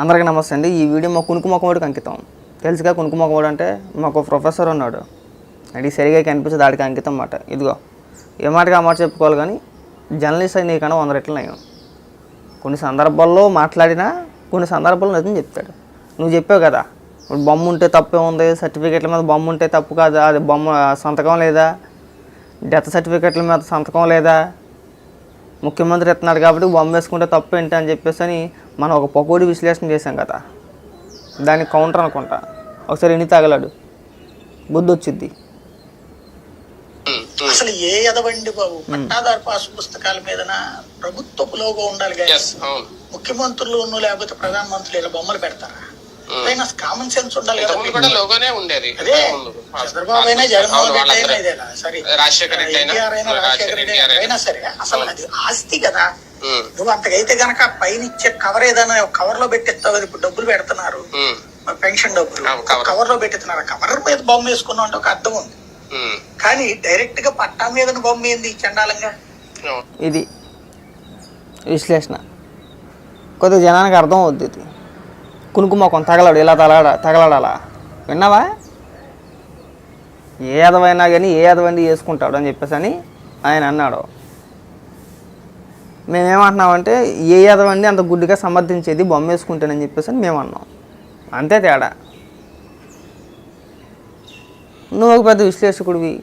అందరికీ నమస్తే అండి. ఈ వీడియో మా కునుకు మొక్కవాడికి అంకితం. తెలుసుగా కునుకు మొక్కవాడు అంటే మాకు ప్రొఫెసర్ ఉన్నాడు. అది సరిగా కనిపించే ఆడికి అంకితం అన్నమాట ఇదిగో ఏ మాటగా ఆ మాట చెప్పుకోవాలి కానీ జర్నలిస్ట్ అయితే నీకన్నా వంద రెట్లు నయం. కొన్ని సందర్భాల్లో మాట్లాడినా కొన్ని సందర్భాల్లో నిజం చెప్తాడు. నువ్వు చెప్పావు కదా ఇప్పుడు బొమ్మ ఉంటే తప్పే ఉంది సర్టిఫికెట్ల మీద బొమ్మ ఉంటే తప్పు కాదా అది బొమ్మ సంతకం లేదా? డెత్ సర్టిఫికెట్ల మీద సంతకం లేదా? ముఖ్యమంత్రి ఎత్తున్నాడు కాబట్టి బొమ్మ వేసుకుంటే తప్పు ఏంటి అని చెప్పేసి అని మనం ఒక పకోడి విశ్లేషణ చేశాం కదా. దానికి కౌంటర్ అనుకుంటా. ఒకసారి ఎన్ని తగలాడు. బుద్ధి వచ్చింది అసలు ఏ ఎదవండి బాబు? పట్టాదారు పాస్ పుస్తకాల మీదన ప్రభుత్వపు లోగో ఉండాలి కానీ ముఖ్యమంత్రులు లేకపోతే ప్రధానమంత్రులు ఇలా బొమ్మలు పెడతారా? అయినా కామన్ సెన్స్ ఉండాలి కూడా లోగోనే ఉండేది. అదే. చంద్రబాబు అయినా జగన్మోహన్ రెడ్డి అయినా. ఇదేనా సరే. రాజశేఖర రెడ్డి అయినా, రాజశేఖర రెడ్డి సరే అసలు అది ఆస్తి కదా. నువ్వు అంతకైతే గనక పైన ఇచ్చే కవర్ ఏదైనా కవర్లో పెట్టిస్తావు ఇప్పుడు డబ్బులు పెడుతున్నారు. పెన్షన్ డబ్బులు. కవర్లో పెట్టిస్తున్నారు. కవర్ మీద బొమ్మ వేసుకున్నావు అంటే ఒక అర్థం ఉంది. కానీ డైరెక్ట్గా పట్టా మీద బొమ్మ ఏంది చండాలంగా. ఇది విశ్లేషణ. కొద్దిగా జనానికి అర్థం అవుద్ది ఇది తగలడు ఇలా తగలడ తగలడాలా? విన్నావా? ఏ అదవైనా కానీ ఏ ఎదవండి వేసుకుంటాడు అని చెప్పేసి అని ఆయన అన్నాడు. మేమేమంటున్నామంటే ఏ అదవండి అంత గుడ్డిగా సమర్థించేది బొమ్మ వేసుకుంటానని చెప్పేసి అని మేము అన్నాం అంతే తేడా. నువ్వు ఒక పెద్ద విశ్లేషకుడివి.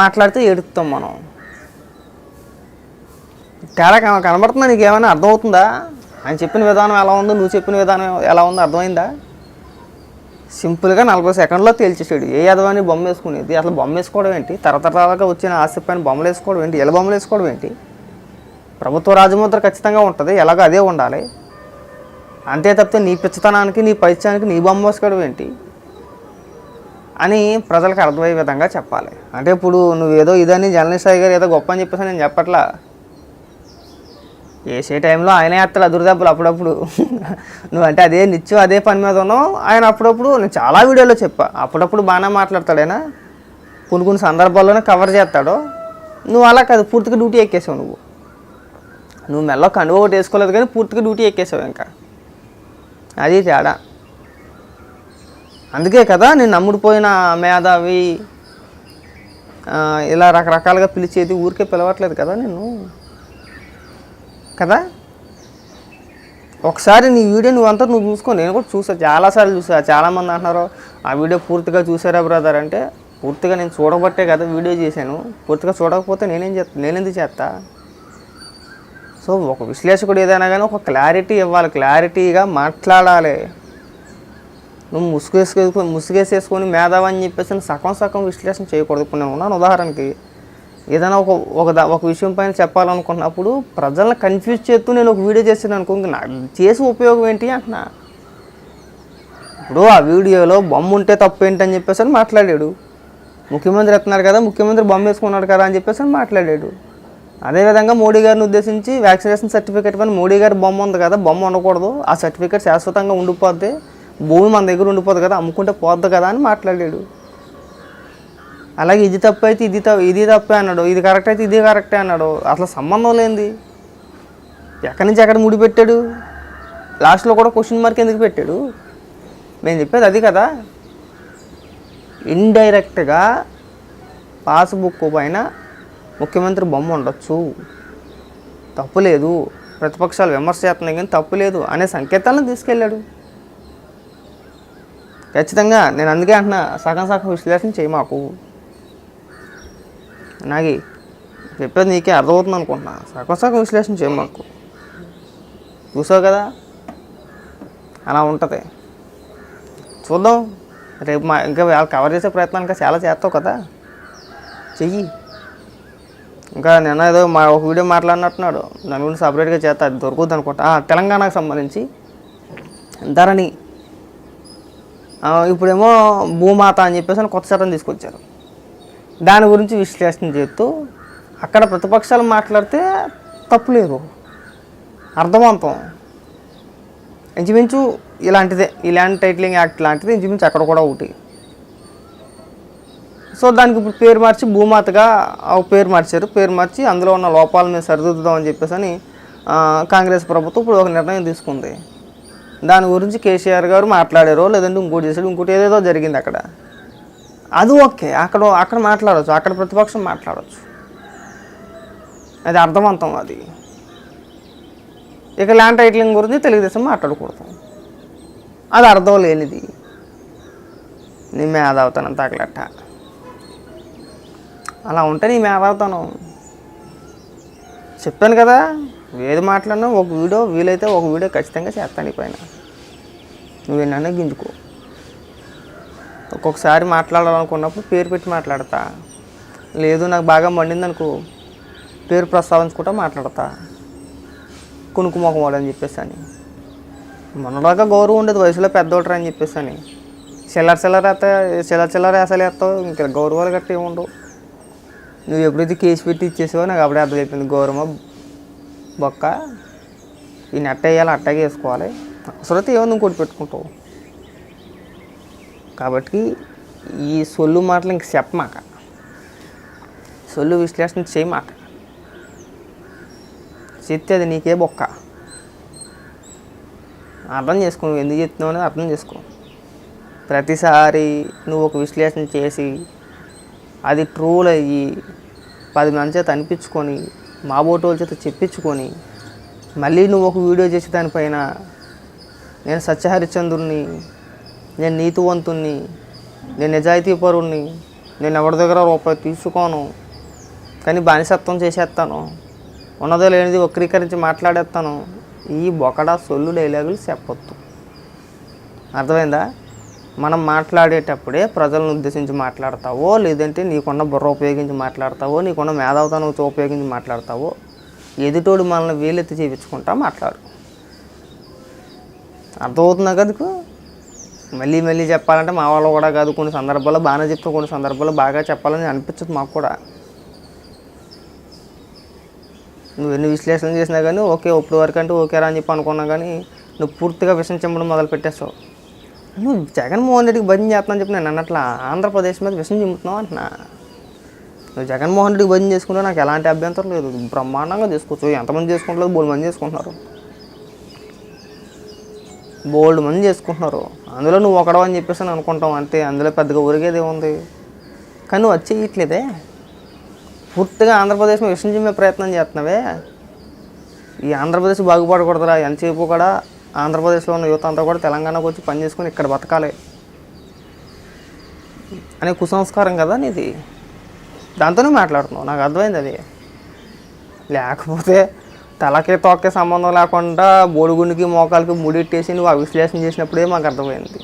మాట్లాడితే ఏడుస్తాం మనం. తేడా కనబడుతుందా నీకు ఏమైనా అర్థమవుతుందా? ఆయన చెప్పిన విధానం ఎలా ఉందో నువ్వు చెప్పిన విధానం ఎలా ఉందో అర్థమైందా? సింపుల్గా నలభై సెకండ్లో తేల్చేసాడు. ఏ యదవాని బొమ్మ వేసుకునేది? అసలు బొమ్మ వేసుకోవడం ఏంటి? తరతరాలుగా వచ్చిన ఆస్తి పైన బొమ్మలు వేసుకోవడం ఏంటి? ఎలా బొమ్మలు వేసుకోవడం ఏంటి? ప్రభుత్వ రాజముద్ర ఖచ్చితంగా ఉంటుంది. ఎలాగో అదే ఉండాలి. అంతే తప్పితే నీ పిచ్చతనానికి నీ పైత్యానికి నీ బొమ్మ వేసుకోవడం ఏంటి? అని ప్రజలకు అర్థమయ్యే విధంగా చెప్పాలి. అంటే ఇప్పుడు నువ్వేదో ఇదని జర్నలిస్ట్ గారు ఏదో గొప్ప అని చెప్పేసి నేను చెప్పట్లా. వేసే టైంలో ఆయనే వేస్తాడు అదురుదెబ్బలు అప్పుడప్పుడు. నువ్వంటే అదే నిత్యం అదే పని మీద ఉన్నావు. ఆయన అప్పుడప్పుడు నేను చాలా వీడియోలో చెప్పా. అప్పుడప్పుడు బాగానే మాట్లాడతాడైనా కొన్ని కొన్ని సందర్భాల్లోనే కవర్ చేస్తాడు. నువ్వు అలా కాదు పూర్తిగా డ్యూటీ ఎక్కేసావు నువ్వు. నువ్వు మెల్ల కండువ ఒకటి వేసుకోలేదు కానీ పూర్తిగా డ్యూటీ ఎక్కేసావు ఇంకా. అది తేడా. అందుకే కదా నేను నమ్ముడిపోయిన మేధావి ఇలా రకరకాలుగా పిలిచేది ఊరికే పిలవట్లేదు కదా నేను కదా? ఒకసారి నీ వీడియో నువ్వంతా నువ్వు చూసుకో నేను కూడా చూసా చాలాసార్లు చూసా చాలామంది అంటున్నారు ఆ వీడియో పూర్తిగా చూసారా బ్రదర్? అంటే పూర్తిగా నేను చూడబట్టే కదా వీడియో చేశాను. పూర్తిగా చూడకపోతే నేనేం చేస్తా? నేనెందుకు చేస్తా? సో ఒక విశ్లేషకుడు ఏదైనా కానీ ఒక క్లారిటీ ఇవ్వాలి. క్లారిటీగా మాట్లాడాలి. నువ్వు ముసుగేసుకొని ముసుగేసేసుకొని మేధావని చెప్పేసి సగం సగం విశ్లేషణ చేయకూడదు. ఇప్పుడు నేను ఉన్నాను ఉదాహరణకి. ఏదైనా ఒక ఒక ఒక విషయం పైన చెప్పాలనుకున్నప్పుడు ప్రజలను కన్ఫ్యూజ్ చేస్తూ నేను ఒక వీడియో చేసాను అనుకో ఇంక నాకు చేసి ఉపయోగం ఏంటి అంటున్నా. ఇప్పుడు ఆ వీడియోలో బొమ్మ ఉంటే తప్పు ఏంటి అని చెప్పేసి అని మాట్లాడాడు. ముఖ్యమంత్రి ఎత్తున్నారు కదా ముఖ్యమంత్రి బొమ్మ వేసుకున్నాడు కదా అని చెప్పేసి అని మాట్లాడాడు. అదేవిధంగా మోడీ గారిని ఉద్దేశించి వ్యాక్సినేషన్ సర్టిఫికేట్ పైన మోడీ గారి బొమ్మ ఉంది కదా బొమ్మ ఉండకూడదు. ఆ సర్టిఫికేట్ శాశ్వతంగా ఉండిపోద్ది భూమి మన దగ్గర ఉండిపోద్ది కదా అమ్ముకుంటే పోద్ది కదా అని మాట్లాడాడు. అలాగే ఇది తప్పు అయితే ఇది తప్పు ఇది తప్పే అన్నాడు. ఇది కరెక్ట్ అయితే ఇది కరెక్టే అన్నాడు. అసలు సంబంధం లేనిది. ఎక్కడి నుంచి ఎక్కడ ముడిపెట్టాడు లాస్ట్లో కూడా క్వశ్చన్ మార్క్ ఎందుకు పెట్టాడు? నేను చెప్పేది అది కదా. ఇండైరెక్ట్గా పాస్బుక్ పైన ముఖ్యమంత్రి బొమ్మ ఉండొచ్చు. తప్పు లేదు. ప్రతిపక్షాలు విమర్శ చేస్తున్నాయి కానీ తప్పు లేదు అనే సంకేతాలను తీసుకెళ్ళాడు. ఖచ్చితంగా నేను అందుకే అంటున్నా సగం సగం విశ్లేషణ చేయమాకు నాగి చెప్పేది నీకే అర్థమవుతుంది అనుకుంటున్నా. సగం సగం విశ్లేషణ చేయం మాకు. చూసావు కదా? అలా ఉంటుంది. చూద్దాం. రేపు మా ఇంకా వాళ్ళు కవర్ చేసే ప్రయత్నం ఇంకా చాలా చేస్తావు కదా? చెయ్యి. ఇంకా నిన్న ఏదో మా ఒక వీడియో మాట్లాడినట్టున్నాడు. దాని గురించి సపరేట్గా చేస్తా. అది దొరుకుద్ది అనుకుంటా. తెలంగాణకు సంబంధించి. ధరణి. ఇప్పుడేమో భూమాత అని చెప్పేసి అని కొత్త చట్టం తీసుకొచ్చారు. దాని గురించి విశ్లేషణ చేస్తూ అక్కడ ప్రతిపక్షాలు మాట్లాడితే తప్పులేదు. అర్థవంతం. ఇంచుమించు ఇలాంటిదే. ఇలాంటి టైటిలింగ్ యాక్ట్ లాంటిది ఇంచుమించు అక్కడ కూడా ఒకటి. సో దానికి ఇప్పుడు పేరు మార్చి భూమాతగా ఆ పేరు మార్చారు. పేరు మార్చి అందులో ఉన్న లోపాలను మేము సరిదిద్దుదాం అని చెప్పేసి అని కాంగ్రెస్ ప్రభుత్వం ఇప్పుడు ఒక నిర్ణయం తీసుకుంది. దాని గురించి కేసీఆర్ గారు మాట్లాడారో లేదంటే ఇంకోటి చేశారు ఇంకోటి ఏదేదో జరిగింది అక్కడ. అది ఓకే. అక్కడ అక్కడ మాట్లాడవచ్చు అక్కడ ప్రతిపక్షం మాట్లాడవచ్చు అది అర్థవంతం అది. ఇక ల్యాండ్ టైటిలింగ్ గురించి తెలుగుదేశం మాట్లాడకూడదు. అది అర్థం లేనిది. నీ మేధావుతానం తగలట్ట. అలా ఉంటే నీ మేధావుతానం. చెప్పాను కదా ఏది మాట్లాడినా ఒక వీడియో వీలైతే ఒక వీడియో ఖచ్చితంగా చేస్తాను ఈ పైన. నువ్వు నన్ను గింజుకో. ఒక్కొక్కసారి మాట్లాడాలనుకున్నప్పుడు పేరు పెట్టి మాట్లాడతా. లేదు నాకు బాగా మండింది అనుకో పేరు ప్రస్తావించుకుంటా మాట్లాడతా. కునుకు అని చెప్పేసి అని మనలాగా గౌరవం ఉండదు వయసులో పెద్దోటరు అని చెప్పేసి అని చిల్లర చిల్లర అయితే చిల్లర చిల్లర వేసాలు వేస్తావు ఇంకా గౌరవాలు గట్ట ఏముండవు నువ్వు ఎప్పుడైతే కేసు పెట్టి ఇచ్చేసావో నాకు అప్పుడే అర్థం గౌరవం గౌరవ బొక్క. ఈ నెట్ట వేయాలి అట్టగా వేసుకోవాలి. అవసరమైతే ఏముంది ఇంకోటి పెట్టుకుంటావు. కాబట్టి ఈ సొల్లు మాటలు ఇంక చెప్పమాక. సొల్లు విశ్లేషణ చేయమాక. చెప్తే అది నీకే బొక్క. అర్థం చేసుకో నువ్వు ఎందుకు చెప్తున్నావు అనేది అర్థం చేసుకో. ప్రతిసారి నువ్వు ఒక విశ్లేషణ చేసి అది ట్రూల్ అయ్యి పది మంది చేత అనిపించుకొని మా బోటోల చేత చెప్పించుకొని మళ్ళీ నువ్వు ఒక వీడియో చేసి దానిపైన నేను సత్యహరిచంద్రుణ్ణి నేను నీతివంతుణ్ణి నేను నిజాయితీ పరుణ్ణి నేను ఎవరి దగ్గర రూపాయి తీసుకోను కానీ బానిసత్వం చేసేస్తాను. ఉన్నదో లేనిది వక్రీకరించి మాట్లాడేస్తాను. ఈ బొకడా సొల్లు డైలాగులు చెప్పొద్దు. అర్థమైందా? మనం మాట్లాడేటప్పుడే ప్రజలను ఉద్దేశించి మాట్లాడతావో లేదంటే నీకున్న బుర్ర ఉపయోగించి మాట్లాడతావో నీకున్న మేధావుతనం ఉపయోగించి మాట్లాడతావో ఎదుటోడు మనల్ని వీలెత్తి చేయించుకుంటా మాట్లాడు. అర్థమవుతుందా కదకు మళ్ళీ మళ్ళీ చెప్పాలంటే మా వాళ్ళు కూడా కాదు కొన్ని సందర్భాల్లో బాగానే చెప్తాం కొన్ని సందర్భాల్లో బాగా చెప్పాలని అనిపించదు మాకు కూడా. నువ్వు ఎన్ని విశ్లేషణ చేసినా కానీ ఓకే ఇప్పుడు వరకు అంటే ఓకే రా అని చెప్పి అనుకున్నా కానీ నువ్వు పూర్తిగా విషయం మొదలు పెట్టేస్తావు నువ్వు జగన్మోహన్ రెడ్డికి భజన చేస్తానని చెప్పి నేను అన్నట్లా ఆంధ్రప్రదేశ్ మీద విషయం చెబుతున్నావు అంటున్నా. నువ్వు జగన్మోహన్ రెడ్డికి భజన చేసుకుంటే నాకు ఎలాంటి అభ్యంతరం లేదు. బ్రహ్మాండంగా చేసుకోవచ్చు ఎంతమంది చేసుకుంటలేదు? మూడు మంది చేసుకుంటున్నారు. బోల్డ్ మంది చేసుకుంటున్నారు. అందులో నువ్వు ఒకడవు అని చెప్పేసి అని అనుకుంటావు అంతే. అందులో పెద్దగా ఊరిగేది ఏముంది? కానీ నువ్వు వచ్చేయట్లేదే చేయట్లేదే. పూర్తిగా ఆంధ్రప్రదేశ్ విషయం చెప్పే ప్రయత్నం చేస్తున్నావే. ఈ ఆంధ్రప్రదేశ్ బాగుపడకూడదురా. ఎంతసేపు కూడా ఆంధ్రప్రదేశ్లో ఉన్న యువత అంతా కూడా తెలంగాణకు వచ్చి పని చేసుకుని ఇక్కడ బతకాలి. అనే కుసంస్కారం కదా నీది. దాంతోనే మాట్లాడుతున్నావు. నాకు అర్థమైంది అది. లేకపోతే తలకి తోకే సంబంధం లేకుండా బోడిగుండికి మోకాలకి ముడిట్టేసి నువ్వు ఆ విశ్లేషణ చేసినప్పుడే మాకు అర్థమైంది.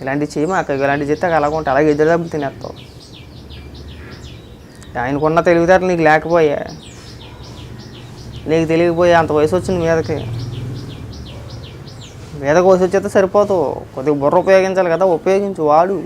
ఇలాంటివి చేయి మాకు ఇలాంటివి చేస్తే అలాగ ఉంటాయి. అలాగే ఎదురు దెబ్బలు తినేస్తావు. ఆయనకున్న తెలివితేటలు నీకు లేకపోయా. నీకు తెలియకపోయా అంత వయసు వచ్చింది మీదకి. మీదకి వయసు వచ్చేస్తే సరిపోతావు. కొద్దిగా బుర్ర ఉపయోగించాలి కదా ఉపయోగించు వాడు.